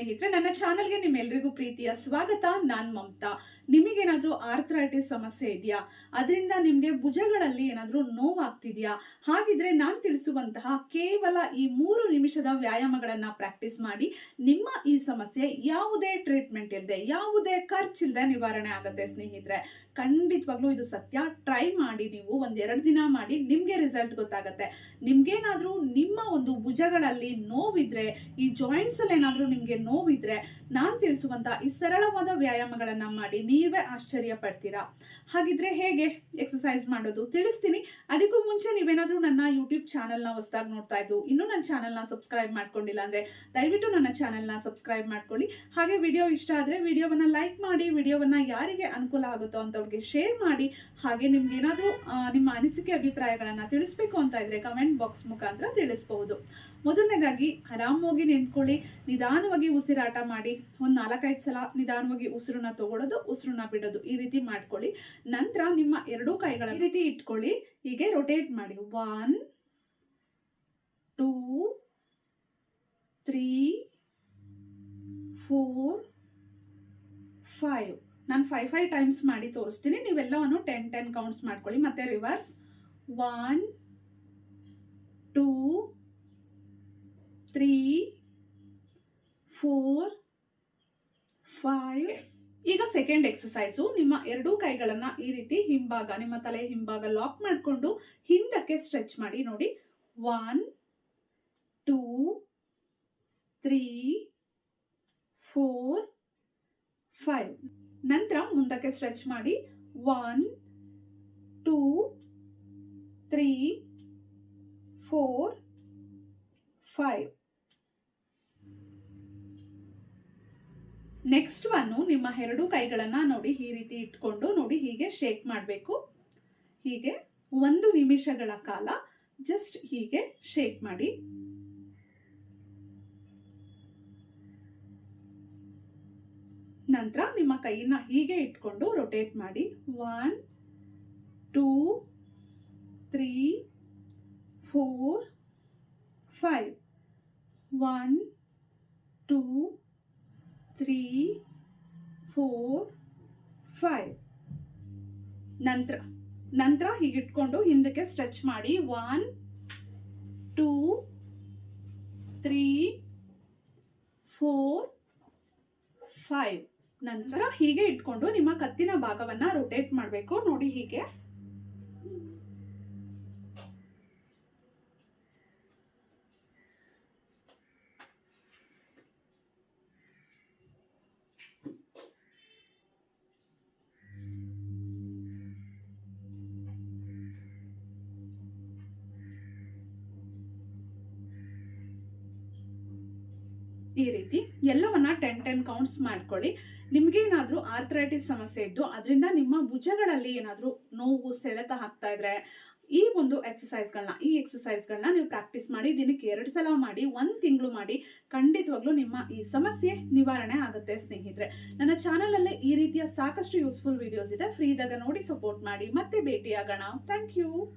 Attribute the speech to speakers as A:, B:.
A: ಸ್ನೇಹಿತರೆ, ನನ್ನ ಚಾನಲ್ಗೆ ನಿಮ್ಮೆಲ್ಲರಿಗೂ ಪ್ರೀತಿಯ ಸ್ವಾಗತ. ನಾನ್ ಮಮತಾ. ನಿಮಗೇನಾದ್ರೂ ಆರ್ಥರೈಟಿಸ್ ಸಮಸ್ಯೆ ಇದೆಯಾ? ಅದರಿಂದ ನಿಮಗೆ ಭುಜಗಳಲ್ಲಿ ಏನಾದರೂ ನೋವಾಗ್ತಿದ್ಯಾ? ಹಾಗಿದ್ರೆ ನಾನು ತಿಳಿಸುವಂತಹ ಕೇವಲ ಈ ಮೂರು ನಿಮಿಷದ ವ್ಯಾಯಾಮಗಳನ್ನ ಪ್ರಾಕ್ಟೀಸ್ ಮಾಡಿ ನಿಮ್ಮ ಈ ಸಮಸ್ಯೆ ಯಾವುದೇ ಟ್ರೀಟ್ಮೆಂಟ್ ಇಲ್ಲದೆ ಯಾವುದೇ ಖರ್ಚಿಲ್ಲದೆ ನಿವಾರಣೆ ಆಗುತ್ತೆ ಸ್ನೇಹಿತರೆ. ಖಂಡಿತವಾಗ್ಲೂ ಇದು ಸತ್ಯ. ಟ್ರೈ ಮಾಡಿ ನೀವು ಒಂದೆರಡು ದಿನ ಮಾಡಿ ನಿಮಗೆ ರಿಸಲ್ಟ್ ಗೊತ್ತಾಗುತ್ತೆ. ನಿಮಗೇನಾದರೂ ನಿಮ್ಮ ಒಂದು ಭುಜಗಳಲ್ಲಿ ನೋವಿದ್ರೆ, ಈ ಜಾಯಿಂಟ್ಸಲ್ಲಿ ಅಲ್ಲಿ ನಿಮಗೆ ನೋವಿದ್ರೆ ನಾನು ತಿಳಿಸುವಂತ ಈ ಸರಳವಾದ ವ್ಯಾಯಾಮಗಳನ್ನು ಮಾಡಿ ನೀವೇ ಆಶ್ಚರ್ಯ ಪಡ್ತೀರಾ ಹಾಗಿದ್ರೆ ಹೇಗೆ ಎಕ್ಸಸೈಸ್ ಮಾಡೋದು ತಿಳಿಸ್ತೀನಿ. ಅದಕ್ಕೂ ಮುಂಚೆ ನೀವೇನಾದರೂ ನನ್ನ ಯೂಟ್ಯೂಬ್ ಚಾನಲ್ನ ಹೊಸದಾಗಿ ನೋಡ್ತಾ ಇದ್ದು, ಇನ್ನೂ ನನ್ನ ಚಾನಲ್ನ ಸಬ್ಸ್ಕ್ರೈಬ್ ಮಾಡ್ಕೊಂಡಿಲ್ಲ ಅಂದ್ರೆ ದಯವಿಟ್ಟು ನನ್ನ ಚಾನಲ್ನ ಸಬ್ಸ್ಕ್ರೈಬ್ ಮಾಡ್ಕೊಳ್ಳಿ. ಹಾಗೆ ವಿಡಿಯೋ ಇಷ್ಟ ಆದ್ರೆ ವಿಡಿಯೋವನ್ನ ಲೈಕ್ ಮಾಡಿ ವಿಡಿಯೋವನ್ನ ಯಾರಿಗೆ ಅನುಕೂಲ ಆಗುತ್ತೋ ಅಂತವ್ರಿಗೆ ಶೇರ್ ಮಾಡಿ, ಹಾಗೆ ನಿಮ್ಗೆ ಏನಾದರೂ ನಿಮ್ಮ ಅನಿಸಿಕೆ ಅಭಿಪ್ರಾಯಗಳನ್ನು ತಿಳಿಸ್ಬೇಕು ಅಂತ ಇದ್ರೆ ಕಮೆಂಟ್ ಬಾಕ್ಸ್ ಮುಖಾಂತರ ತಿಳಿಸಬಹುದು. ಮೊದಲನೇದಾಗಿ ಆರಾಮಾಗಿ ನಿಂತ್ಕೊಳ್ಳಿ, ನಿಧಾನವಾಗಿ ಉಸಿರಾಟ ಮಾಡಿ. ಒಂದು ನಾಲ್ಕೈದು ಸಲ ನಿಧಾನವಾಗಿ ಉಸಿರನ್ನ ತಗೊಳ್ಳೋದು ಉಸಿರನ್ನ ಬಿಡೋದು ಈ ರೀತಿ ಮಾಡ್ಕೊಳ್ಳಿ. ನಂತರ ನಿಮ್ಮ ಎರಡೂ ಕೈಗಳ ರೀತಿ ಇಟ್ಕೊಳ್ಳಿ. ಹೀಗೆ ರೊಟೇಟ್ ಮಾಡಿ. One two three four five ನಾನು ಫೈವ್ ಫೈವ್ ಟೈಮ್ಸ್ ಮಾಡಿ ತೋರಿಸ್ತೀನಿ. ನೀವೆಲ್ಲವನ್ನು ಟೆನ್ ಟೆನ್ ಕೌಂಟ್ಸ್ ಮಾಡ್ಕೊಳ್ಳಿ. ಮತ್ತೆ reverse one two three four five ಈಗ ಸೆಕೆಂಡ್ ಎಕ್ಸಸೈಸು ನಿಮ್ಮ ಎರಡೂ ಕೈಗಳನ್ನ ಈ ರೀತಿ ಹಿಂಭಾಗ, ನಿಮ್ಮ ತಲೆ ಹಿಂಭಾಗ ಲಾಕ್ ಮಾಡಿಕೊಂಡು ಹಿಂದಕ್ಕೆ ಸ್ಟ್ರೆಚ್ ಮಾಡಿ ನೋಡಿ. One two three four five ನಂತರ ಮುಂದಕ್ಕೆ ಸ್ಟ್ರೆಚ್ ಮಾಡಿ. One two three four five next one ನಿಮ್ಮ ಎರಡು ಕೈಗಳನ್ನು ನೋಡಿ ಈ ರೀತಿ ಇಟ್ಕೊಂಡು ನೋಡಿ ಹೀಗೆ ಶೇಕ್ ಮಾಡಬೇಕು. ಹೀಗೆ ಒಂದು ನಿಮಿಷಗಳ ಕಾಲ ಜಸ್ಟ್ ಹೀಗೆ ಶೇಕ್ ಮಾಡಿ. ನಂತರ ನಿಮ್ಮ ಕೈಯನ್ನ ಹೀಗೆ ಇಟ್ಕೊಂಡು ರೊಟೇಟ್ ಮಾಡಿ. One two three four five one two three four five ನಂತರ ನಂತರ ಹೀಗಿಟ್ಕೊಂಡು ಹಿಂದಕ್ಕೆ ಸ್ಟ್ರೆಚ್ ಮಾಡಿ. One two three four five ನಂತರ ಹೀಗೆ ಇಟ್ಕೊಂಡು ನಿಮ್ಮ ಕತ್ತಿನ ಭಾಗವನ್ನ ರೊಟೇಟ್ ಮಾಡಬೇಕು. ನೋಡಿ ಹೀಗೆ. ಈ ರೀತಿ ಎಲ್ಲವನ್ನ ಟೆನ್ ಟೆನ್ ಕೌಂಟ್ಸ್ ಮಾಡ್ಕೊಳ್ಳಿ. ನಿಮ್ಗೇನಾದ್ರೂ ಆರ್ಥರೈಟಿಸ್ ಸಮಸ್ಯೆ ಇದ್ದು ಅದರಿಂದ ನಿಮ್ಮ ಭುಜಗಳಲ್ಲಿ ಏನಾದರೂ ನೋವು, ಸೆಳೆತ ಹಾಕ್ತಾ ಇದ್ರೆ ಈ ಒಂದು ಎಕ್ಸಸೈಸ್ಗಳನ್ನ ಈ ಎಕ್ಸಸೈಸ್ಗಳನ್ನ ನೀವು ಪ್ರಾಕ್ಟೀಸ್ ಮಾಡಿ, ದಿನಕ್ಕೆ ಎರಡು ಸಲ ಮಾಡಿ, ಒಂದು ತಿಂಗಳು ಮಾಡಿ ಖಂಡಿತವಾಗ್ಲೂ ನಿಮ್ಮ ಈ ಸಮಸ್ಯೆ ನಿವಾರಣೆ ಆಗುತ್ತೆ ಸ್ನೇಹಿತರೆ. ನನ್ನ ಚಾನಲಲ್ಲೇ ಈ ರೀತಿಯ ಸಾಕಷ್ಟು ಯೂಸ್ಫುಲ್ ವಿಡಿಯೋಸ್ ಇದೆ. ಫ್ರೀ ನೋಡಿ ಸಪೋರ್ಟ್ ಮಾಡಿ. ಮತ್ತೆ ಭೇಟಿಯಾಗೋಣ. Thank you